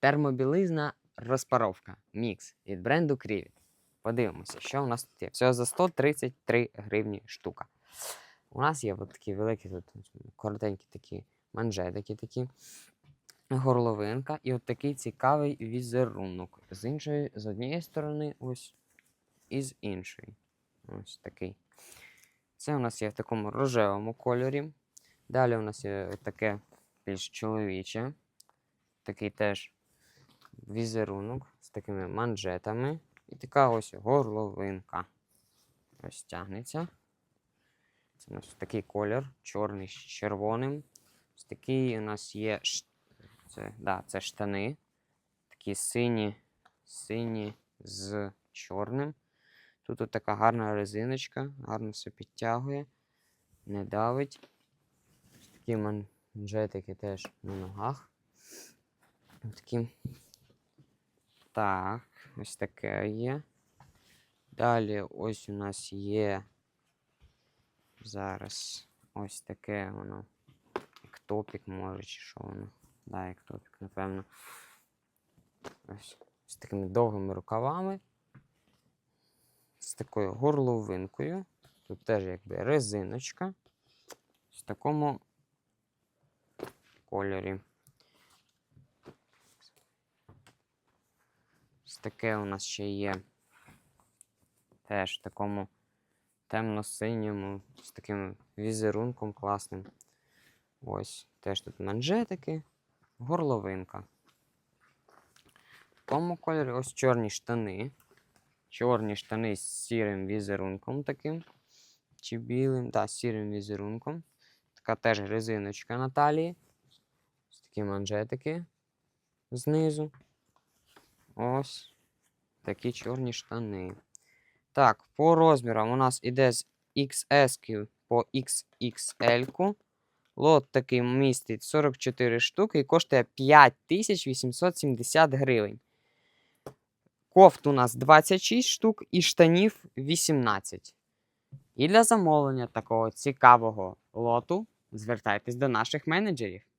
Термобілизна розпаровка. Мікс від бренду Кріві. Подивимося, що у нас тут є. Всього за 133 гривні штука. У нас є такі великі тут коротенькі такі манжетики такі. Горловинка і от такий цікавий візерунок. З іншої, з однієї сторони, ось, і з іншої. Ось такий. Це у нас є в такому рожевому кольорі. Далі у нас є таке більш чоловіче. Такий теж візерунок з такими манжетами. І така ось горловинка. Ось тягнеться. Це у нас такий колір, чорний з червоним. Ось такий у нас є це, да, це штани. Такі сині, сині з чорним. Тут от така гарна резиночка, гарно все підтягує, не давить. Ось Такі манжетики теж на ногах. Такі. Так, ось таке є. Далі ось у нас є зараз ось таке воно. Як топік може, чи що воно. Да, як топік, напевно. Ось з такими довгими рукавами. З такою горловинкою. Тут теж якби резиночка. В такому кольорі. Таке у нас ще є. Теж в такому темно-синьому, з таким візерунком класним. Ось, теж тут манжетики, горловинка. В такому кольорі ось чорні штани. Чорні штани з сірим візерунком таким. Чи білим, так, з сірим візерунком. Така теж резиночка на талії. Ось такі манжетики знизу. Ось такі чорні штани. Так, по розмірам у нас іде з XS по XXL. -ку. Лот такий містить 44 штуки і коштує 5870 гривень. Кофт у нас 26 штук і штанів 18. І для замовлення такого цікавого лоту звертайтесь до наших менеджерів.